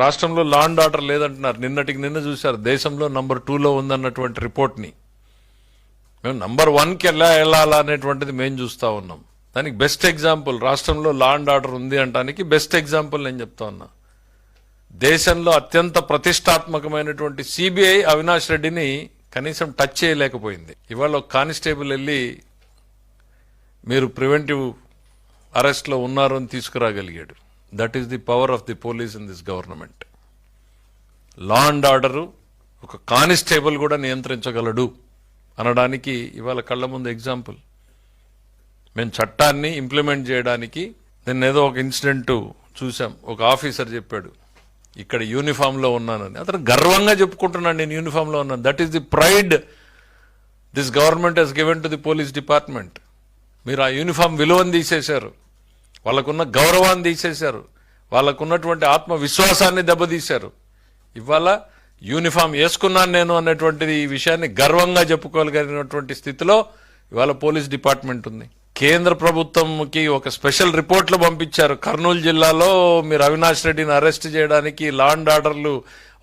రాష్ట్రంలో law and order లేదంటున్నారు. నిన్నటికి నిన్న చూశారు. దేశంలో నంబర్ టూలో ఉందన్నటువంటి రిపోర్ట్ని. మేము నంబర్ వన్కి ఎలా వెళ్ళాలా అనేటువంటిది మేము చూస్తా ఉన్నాం. దానికి బెస్ట్ ఎగ్జాంపుల్ రాష్ట్రంలో లా అండ్ ఆర్డర్ ఉంది అంటానికి బెస్ట్ ఎగ్జాంపుల్ నేను చెప్తా ఉన్నా. దేశంలో అత్యంత ప్రతిష్టాత్మకమైనటువంటి సిబిఐ అవినాష్ రెడ్డిని కనీసం టచ్ చేయలేకపోయింది. ఇవాళ ఒక కానిస్టేబుల్ వెళ్ళి మీరు ప్రివెంటివ్ అరెస్ట్లో ఉన్నారు అని తీసుకురాగలిగాడు. That is the power of the police in this government law and order ఒక కానిస్టేబుల్ కూడా నియంత్రించగలడు అనడానికి ఇవాళ కళ్ళ ముందు ఎగ్జాంపుల్ మేము చట్టాన్ని ఇంప్లిమెంట్ చేయడానికి నేను ఏదో ఒక ఇన్సిడెంట్ చూసాం ఒక ఆఫీసర్ చెప్పాడు ఇక్కడ యూనిఫామ్లో ఉన్నానని. అతను గర్వంగా చెప్పుకుంటున్నాను నేను యూనిఫామ్లో ఉన్నాను. That is the pride this government has given to the police department మీరు ఆ యూనిఫామ్ విలువను తీసేశారు. వాళ్ళకున్న గౌరవాన్ని తీసేశారు. వాళ్ళకున్నటువంటి ఆత్మవిశ్వాసాన్ని దెబ్బతీశారు. ఇవాళ యూనిఫామ్ వేసుకున్నాను నేను అన్నటువంటిది ఈ విషయాన్ని గర్వంగా చెప్పుకోగలిగినటువంటి స్థితిలో ఇవాళ పోలీస్ డిపార్ట్మెంట్ ఉంది. కేంద్ర ప్రభుత్వంకి ఒక స్పెషల్ రిపోర్ట్లు పంపించారు. కర్నూలు జిల్లాలో మీరు అవినాష్ రెడ్డిని అరెస్ట్ చేయడానికి లాండ్ ఆర్డర్లు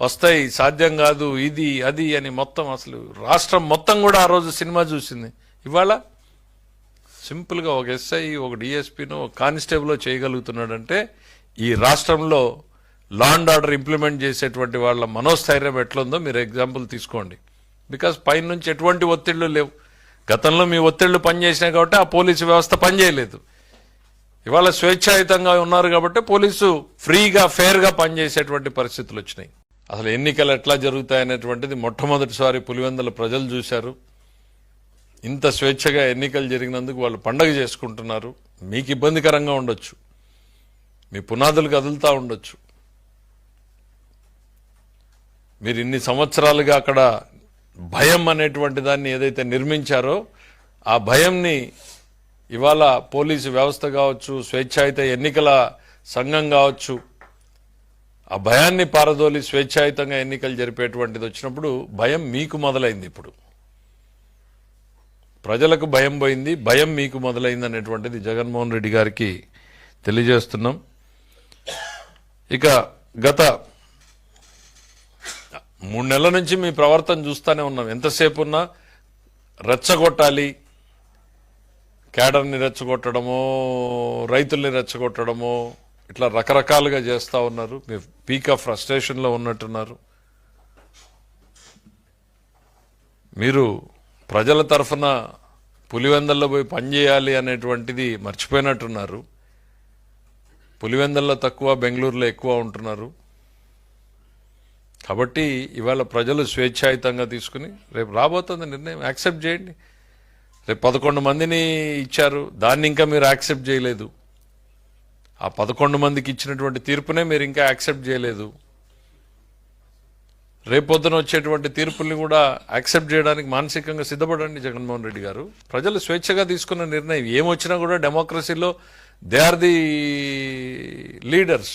వస్తాయి సాధ్యం కాదు ఇది అది అని మొత్తం అసలు రాష్ట్రం మొత్తం కూడా ఆ రోజు సినిమా చూసింది. ఇవాళ సింపుల్గా ఒక ఎస్ఐ ఒక డిఎస్పీను ఒక కానిస్టేబుల్లో చేయగలుగుతున్నాడంటే ఈ రాష్ట్రంలో లా అండ్ ఆర్డర్ ఇంప్లిమెంట్ చేసేటువంటి వాళ్ళ మనోస్థైర్యం ఎట్లుందో మీరు ఎగ్జాంపుల్ తీసుకోండి. బికాస్ పైన నుంచి ఎటువంటి ఒత్తిళ్ళు లేవు. గతంలో మీ ఒత్తిళ్ళు పనిచేసినాయి కాబట్టి ఆ పోలీసు వ్యవస్థ పనిచేయలేదు. ఇవాళ స్వేచ్ఛాయుతంగా ఉన్నారు కాబట్టి పోలీసు ఫ్రీగా ఫేర్గా పనిచేసేటువంటి పరిస్థితులు వచ్చినాయి. అసలు ఎన్నికలు ఎట్లా జరుగుతాయనేటువంటిది మొట్టమొదటిసారి పులివెందుల ప్రజలు చూశారు. ఇంత స్వేచ్ఛగా ఎన్నికలు జరిగినందుకు వాళ్ళు పండగ చేసుకుంటున్నారు. మీకు ఇబ్బందికరంగా ఉండొచ్చు. మీ పునాదులు కదులుతూ ఉండొచ్చు. మీరు ఇన్ని సంవత్సరాలుగా అక్కడ భయం అనేటువంటి దాన్ని ఏదైతే నిర్మించారో ఆ భయంని ఇవాళ పోలీసు వ్యవస్థ కావచ్చు స్వేచ్ఛాయుత ఎన్నికల సంఘం కావచ్చు ఆ భయాన్ని పారదోలి స్వేచ్ఛాయుతంగా ఎన్నికలు జరిపేటువంటిది వచ్చినప్పుడు భయం మీకు మొదలైంది ఇప్పుడు. ప్రజలకు భయం పోయింది. భయం మీకు మొదలైంది అనేటువంటిది జగన్మోహన్ రెడ్డి గారికి తెలియజేస్తున్నాం. ఇక గత మూడు నెలల నుంచి మీ ప్రవర్తన చూస్తూనే ఉన్నాం. ఎంతసేపు ఉన్నా రెచ్చగొట్టాలి. కేడర్ని రెచ్చగొట్టడమో రైతుల్ని రెచ్చగొట్టడమో ఇట్లా రకరకాలుగా చేస్తూ ఉన్నారు. మీ పీక్ ఆఫ్ ఫ్రస్ట్రేషన్లో ఉన్నట్టున్నారు. మీరు ప్రజల తరఫున పులివెందల్లో పోయి పనిచేయాలి అనేటువంటిది మర్చిపోయినట్టున్నారు. పులివెందల్లో తక్కువ బెంగళూరులో ఎక్కువ ఉంటున్నారు. కాబట్టి ఇవాళ ప్రజలు స్వేచ్ఛాయుతంగా తీసుకుని రేపు రాబోతుంది నిర్ణయం. యాక్సెప్ట్ చేయండి. రేపు పదకొండు మందిని ఇచ్చారు. దాన్ని ఇంకా మీరు యాక్సెప్ట్ చేయలేదు. ఆ పదకొండు మందికి ఇచ్చినటువంటి తీర్పునే మీరు ఇంకా యాక్సెప్ట్ చేయలేదు. రేపొద్దున వచ్చేటువంటి తీర్పుల్ని కూడా యాక్సెప్ట్ చేయడానికి మానసికంగా సిద్ధపడండి జగన్మోహన్ రెడ్డి గారు. ప్రజలు స్వేచ్ఛగా తీసుకున్న నిర్ణయం ఏమొచ్చినా కూడా డెమోక్రసీలో దే ఆర్ ది లీడర్స్